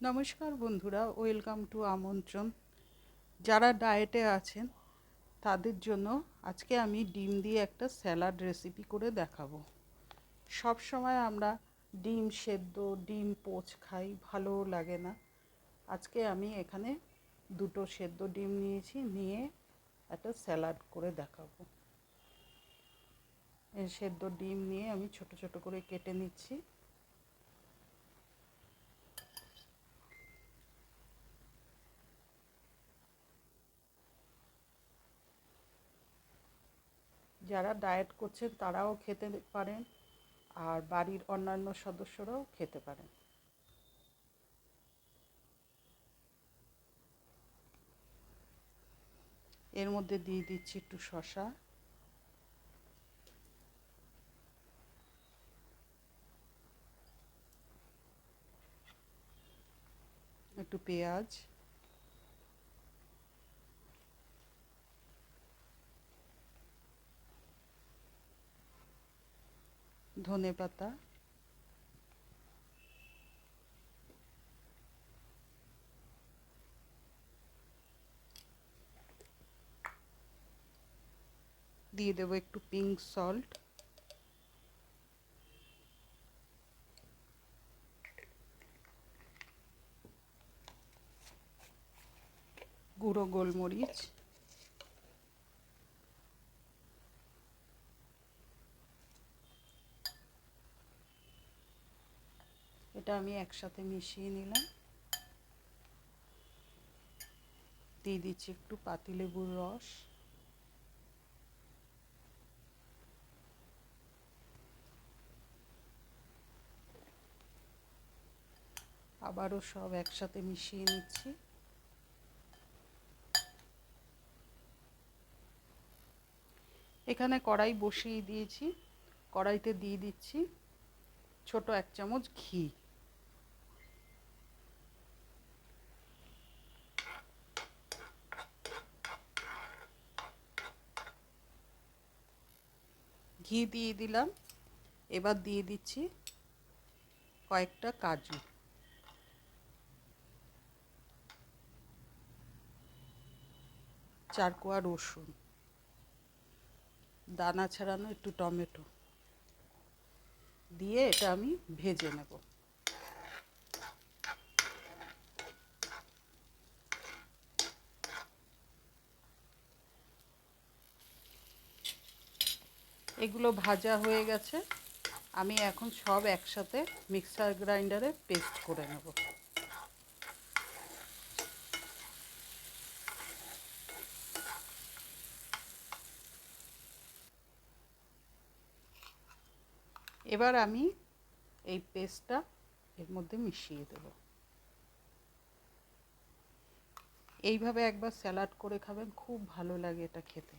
নমস্কার বন্ধুরা, welcome to আমন্ত্রণ। যারা ডায়েটে আছেন, তাদের জন্য আজকে আমি ডিম দিয়ে একটা স্যালাড রেসিপি করে দেখাবো। সব সময় আমরা ডিম সেদ্ধ, ডিম পোচ খাই ভালোও লাগে না। আজকে আমি এখানে দুটো সেদ্ধ ডিম নিয়েছি, নিয়ে একটা স্যালাড করে দেখাবো। সেদ্ধ ডিম নিয়ে আমি ছোট ছোট করে কেটে নিচ্ছি। যারা ডায়েট করছেন তারাও খেতে পারেন, আর বাড়ির অন্যান্য সদস্যরাও খেতে পারেন। এর মধ্যে দিয়ে দিচ্ছি একটু শশা একটু পেঁয়াজ। ধনে পাতা। দিয়ে দেবো একটু পিঙ্ক সল্ট গুঁড়ো গোলমরিচ। এটা আমি একসাথে মিশিয়ে নিলাম। দিয়ে দিচ্ছি একটু পাতিলেবুর রস। আবারও সব একসাথে মিশিয়ে নিচ্ছি। এখানে কড়াই বসিয়ে দিয়েছি। কড়াইতে দিয়ে দিচ্ছি ছোট এক চামচ ঘি। ঘি দিয়ে দিলাম। এবার দিয়ে দিচ্ছি কয়েকটা কাজু। চারকোয়া রসুন। দানা ছাড়ানো একটু টমেটো। দিয়ে এটা আমি ভেজে নেব। এগুলো ভাজা হয়ে গেছে। আমি এখন সব একসাথে মিক্সার গ্রাইন্ডারে পেস্ট করে নেব। এবার আমি এই পেস্টটা এর মধ্যে মিশিয়ে দেব। এইভাবে একবার স্যালাড করে খাবেন, খুব ভালো লাগে এটা খেতে।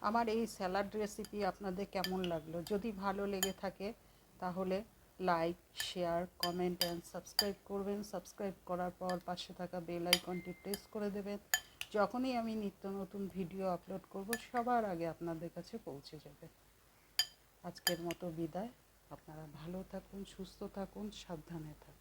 আমার এই স্যালাড রেসিপি আপনাদের কেমন লাগল? যদি ভালো লেগে থাকে, তাহলে like share comment and subscribe করবেন। সাবস্ক্রাইব করার পর পাশে থাকা বেল আইকনটি প্রেস করে দেবেন। যখনই আমি নিত্য নতুন ভিডিও আপলোড করব, সবার আগে আপনাদের কাছে পৌঁছে যাবে। আজকের মতো বিদায়। আপনারা ভালো থাকুন, সুস্থ থাকুন, সাবধানে থাকুন।